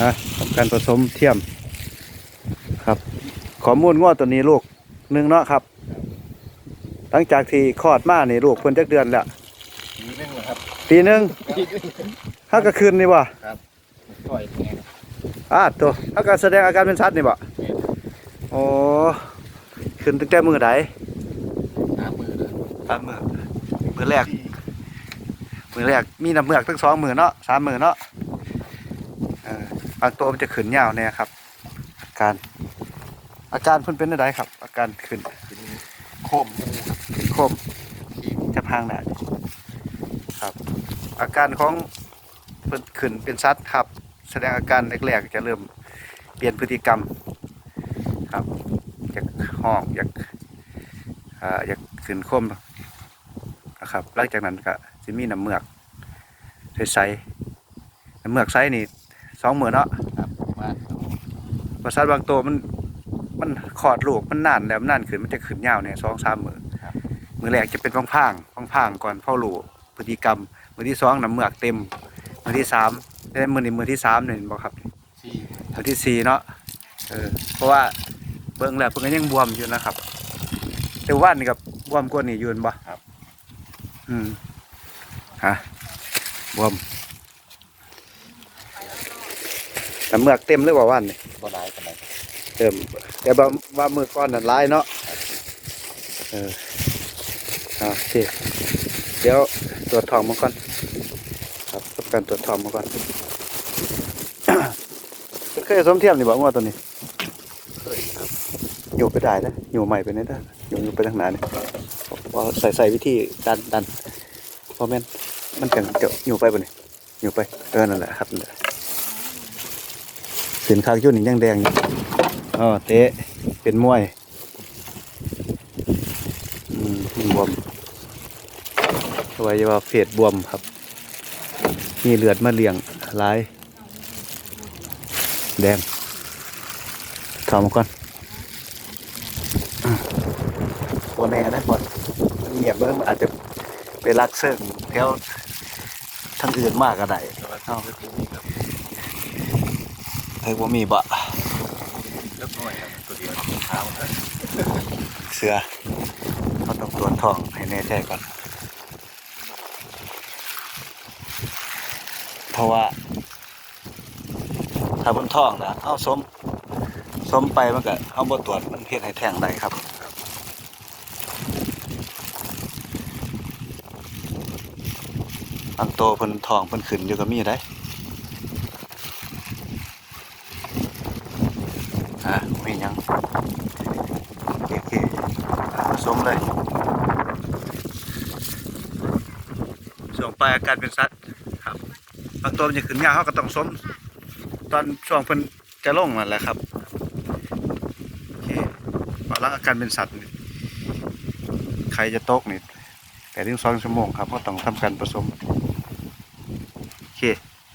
อะทำการผสมเทียมครับข้อมูลงวดตัวนี้ลูกหนึ่งเนาะครับ หลังจากที่คลอดมานี่ลูกเพิ่นจักเดือนแล้วปีนึงเหรอครับปีหนึงถ้าก็คืนนี่บ่ปล่อยไงอ่าตัวถ้าก็แสดงอาการเป็นสัตว์นี่บ่โอ้ขึ้นตั้งแต่มือใดหามือเลยสามมือมือแรกมือแรกมีน้ำเมือกทั้งสองมือเนาะสามมือเนาะเออ บางตัวมันจะขึ้นยาวเนี่ยครับ อาการ อาการเพิ่นเป็นอะไรครับ อาการขึ้นเป็นโคมงูขึ้นโคมจะพังหนาครับ อาการของเพิ่นขึ้นเป็นซัดครับ แสดงอาการแรกๆจะเริ่มเปลี่ยนพฤติกรรม ครับอยากห้องอยากอ่าอยากขึ้นโคมนะครับหลังจากนั้นก็จะมีน้ำเมือกใสๆน้ำเมือกใสนี่ สองหมื่นเนาะครับมาประสาทบางตัวมันมันขอดลูกมันนานแล้วมันนานขึ้นมันจะขึ้นยาวเนี่ยสองสามมือมือแรกจะเป็นพังพางพังพางๆก่อนเผาลูกพฤติกรรม มือที่สองน้ำเมือกเต็ม มือที่สามได้มือนี้มือที่สามเนี่ยเห็นบอกครับที่มือที่สี่เนาะเออเพราะว่าเบิ่งแล้วเพิ่นก็ยังบวมอยู่นะครับ แต่ว่านี่กับบวมกว่านี่อยืนบ่ครับ อืมฮะบวม น้ำเมือกเต็มหรือว่าว่านนี่บ่ร้ายกันเลยเติมแต่ว่าว่ามือก้อนนั่นร้ายเนาะเออเอาโอเคเดี๋ยวตรวจทองมาก่อนครับทำการตรวจทองมาก่อนเคยสมเทียมนี่บอกว่าตัวนี้เคยครับอยู่ไปได้นะอยู่ใหม่ไปนี่ได้อยู่อยู่ไปทางไหนนี่ว่าใส่ใส่วิธีดันดันเพราะแม่นมันจังจะอยู่ไปบ่นี่อยู่ไปเออนั่นแหละครับ นั่นแหละสินค้ายุ่นนี่ยังแดงอยู่อ๋อเตะเป็นมวยอืมบวมอวัยวะเพศบวมครับ มีเลือดมาเลี้ยงหลาย แดงถอดมาก่อนโบแน่นะบอดเงียบเบิ่งมันอาจจะไปรักเสิ่งแถวทางอื่นมากก็ได้แต่ว่าต้องไปปลูกนี่ครับ เฮ้ยว่ามีบะเล็กน้อยครับตัวเดียวขาวเสือเขาต้องตรวจท้องให้แน่ใจก่อน เพราะว่า ถ้าบนท้องนะเอาสมสมไปมันก็เอาบตรวจมันเฮ็ดให้แทงได้ครับบางโตเพิ่นทองเพิ่นขึ้นอยู่ก็มีได้อะมีหยังโอเคโอเคอะผสมเลย ช่วงปลายอาการเป็นสัตว์ครับบางตัวมันจะขึ้นยาวเขาก็ต้องสมตอนช่วงเพิ่นจะลงนั่นแหละครับโอเคพอหลังอาการเป็นสัตว์ใครจะตกนี่แต่ถึงสองชั่วโมงครับก็ต้องทำการผสมโอเค